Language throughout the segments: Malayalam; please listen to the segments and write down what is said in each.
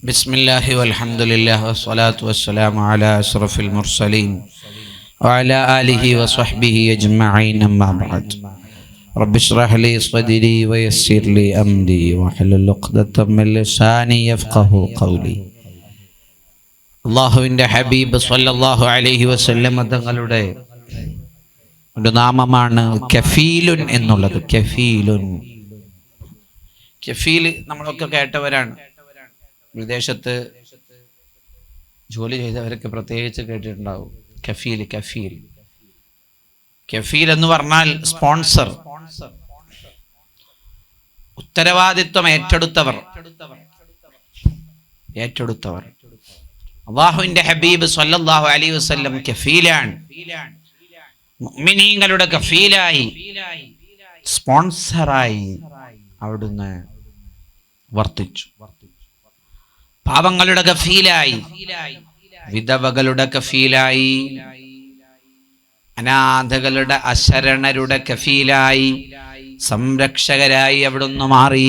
بسم الله والحمد لله والصلاة والسلام على أشرف المرسلين وعلى آله وصحبه أجمعين أما بعد رب اشرح لي صدري ويسر لي أمري واحلل عقدة من لساني يفقه قولي അള്ളാഹുവിൻ്റെ ഹബീബ് സല്ലല്ലാഹു അലൈഹി വസല്ലം തങ്ങളുടെ ഒരു നാമമാണ് കഫീലുൻ എന്നുള്ളത് കഫീലുൻ കഫീൽ നമ്മളൊക്കെ കേട്ടവരാണ് വിദേശത്ത് ജോലി ചെയ്തവരൊക്കെ പ്രത്യേകിച്ച് കേട്ടിട്ടുണ്ടാവും. കഫീൽ കഫീൽ. കഫീൽ എന്ന് പറഞ്ഞാൽ സ്പോൺസർ. ഉത്തരവാദിത്വം ഏറ്റെടുത്തവർ. ഏറ്റെടുത്തവർ. അള്ളാഹുവിന്റെ ഹബീബ് സല്ലല്ലാഹു അലൈഹി വസല്ലം കഫീലാണ്. മുഅ്മിനീങ്ങളുടെ കഫീലായി. സ്പോൺസറായി അവിടുന്ന് വർത്തിച്ചു. പാവങ്ങളുടെ കഫീലായി വിധവകളുടെ കഫീലായി അനാഥകളുടെ അശരണരുടെ കഫീലായി സംരക്ഷകരായി അവിടുന്ന് മാറി.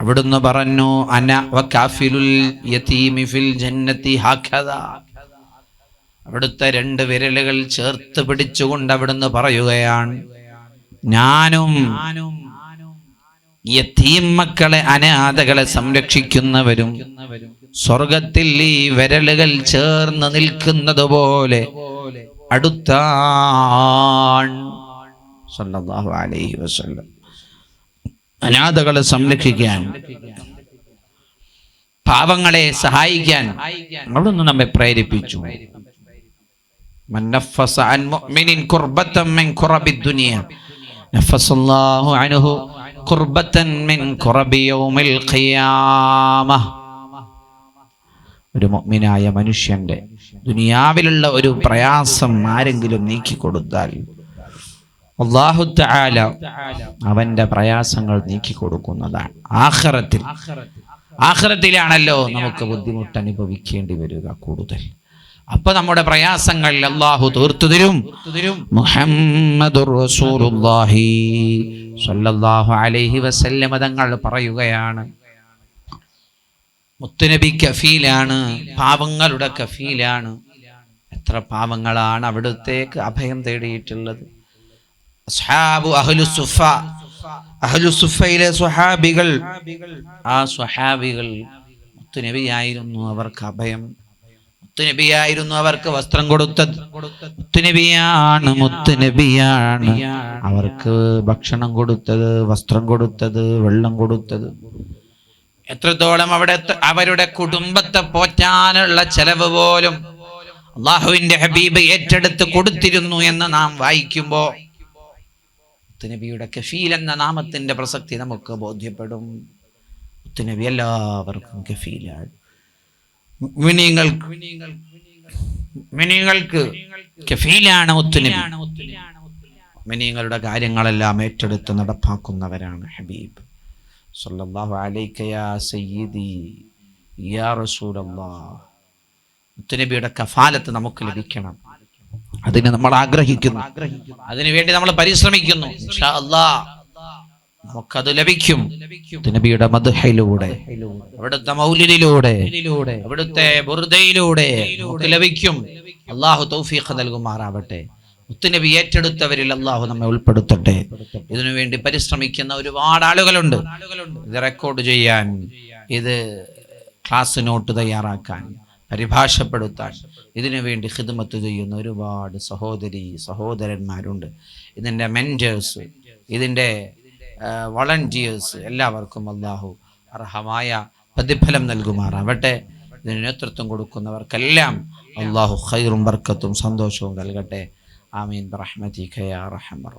അവിടുന്ന് പറഞ്ഞു അന യതീമി ഫിൽ ജന്നത്തി അവിടുത്തെ രണ്ട് വിരലുകൾ ചേർത്ത് പിടിച്ചുകൊണ്ട് അവിടുന്ന് പറയുകയാണ് ഞാനും യത്തീം അനാഥകളെ സംരക്ഷിക്കുന്നവരും സ്വർഗത്തിൽ ഈ വിരലുകൾ ചേർന്ന് നിൽക്കുന്നത് പോലെ അടുത്താൻ അലൈഹി വസല്ലം അനാഥകളെ സംരക്ഷിക്കാൻ പാവങ്ങളെ സഹായിക്കാൻ അവിടുന്ന് നമ്മെ പ്രേരിപ്പിച്ചു. മുഅ്മിനിൻ കുർബത്തം മിൻ കുറബിദ്ദുനിയ നഫസല്ലാഹു അൻഹു ഖുർബത്തൻ മിൻ ഖുറബി ഒരു മുഗ്മിനായ മനുഷ്യന്റെ ദുനിയാവിലുള്ള ഒരു പ്രയാസം ആരെങ്കിലും നീക്കിക്കൊടുത്താൽ അള്ളാഹു അവന്റെ പ്രയാസങ്ങൾ നീക്കിക്കൊടുക്കുന്നതാണ്. ആഹ്റത്തിൽ ആഹ്റത്തിലാണല്ലോ നമുക്ക് ബുദ്ധിമുട്ട് അനുഭവിക്കേണ്ടി വരിക കൂടുതൽ. അപ്പൊ നമ്മുടെ പ്രയാസങ്ങൾ അള്ളാഹു തീർത്തു തരും. അലൈഹി വസല്ലമ തങ്ങൾ പറയുകയാണ്. മുത്തുനബി കഫീലാണ് പാവങ്ങളുടെ കഫീലാണ്. എത്ര പാവങ്ങളാണ് അവിടുത്തേക്ക് അഭയം തേടിയിട്ടുള്ളത്. അസ്ഹാബു സ്വഹാബികൾ. ആ സ്വഹാബികൾ മുത്തുനബിയായിരുന്നു അവർക്ക് അഭയം മുത്തുനബിയായിരുന്നു അവർക്ക് വസ്ത്രം കൊടുത്തത്. മുത്തുനബിയാണ് മുത്തുനബിയാണ് അവർക്ക് ഭക്ഷണം കൊടുത്തത് വസ്ത്രം കൊടുത്തത് വെള്ളം കൊടുത്തത്. എത്രത്തോളം അവിടെ അവരുടെ കുടുംബത്തെ പോറ്റാനുള്ള ചെലവ് പോലും അള്ളാഹുവിന്റെ ഹബീബ് ഏറ്റെടുത്ത് കൊടുത്തിരുന്നു എന്ന് നാം വായിക്കുമ്പോ മുത്തുനബിയുടെ കഫീൽ എന്ന നാമത്തിന്റെ പ്രസക്തി നമുക്ക് ബോധ്യപ്പെടും. മുത്തുനബി എല്ലാവർക്കും കഫീലാണ്. മിനിങ്ങൾക്ക് മിനിങ്ങൾക്ക് കഫീലാണ് മുത്തുനബി മിനിങ്ങളുടെ കാര്യങ്ങളെല്ലാം ഏറ്റെടുത്ത് നടപ്പാക്കുന്നവരാണ് ഹബീബ്. സല്ലല്ലാഹു അലൈക യാ സയ്യിദി യാ റസൂലല്ലാഹ് മുത്തുനബിയുടെ കഫാലത്ത് നമുക്ക് ലഭിക്കണം. അതിനെ നമ്മൾ ആഗ്രഹിക്കുന്നു. അതിനുവേണ്ടി നമ്മൾ പരിശ്രമിക്കുന്നു അല്ലാഹ്. നമുക്കത് ലഭിക്കും. നബിയുടെ മധുഹയിലൂടെ അവിടുത്തെ മൗലിലൂടെ അവിടുത്തെ ബുർദയിലൂടെ നമുക്ക് ലഭിക്കും. അള്ളാഹു തൗഫീഖ് നൽകുമാറാവട്ടെ. മുത്തുനബി ഏറ്റെടുത്തവരിൽ അള്ളാഹു നമ്മെ ഉൾപ്പെടുത്തട്ടെ. ഇതിനുവേണ്ടി പരിശ്രമിക്കുന്ന ഒരുപാട് ആളുകളുണ്ട്. ഇത് റെക്കോർഡ് ചെയ്യാൻ ഇത് ക്ലാസ് നോട്ട് തയ്യാറാക്കാൻ പരിഭാഷപ്പെടുത്താൻ ഇതിനുവേണ്ടി ഹിദ്മത്ത് ചെയ്യുന്ന ഒരുപാട് സഹോദരി സഹോദരന്മാരുണ്ട്. ഇതിന്റെ മെന്റേഴ്സ് ഇതിന്റെ വളണ്ടിയേഴ്സ് എല്ലാവർക്കും അള്ളാഹു അർഹമായ പ്രതിഫലം നൽകുമാറാവട്ടെ. ഇതിന് നേതൃത്വം കൊടുക്കുന്നവർക്കെല്ലാം അള്ളാഹു ഖൈറും ബർക്കത്തും സന്തോഷവും നൽകട്ടെ. ആമീൻ. റഹ്മതി ഖയാ റഹമർ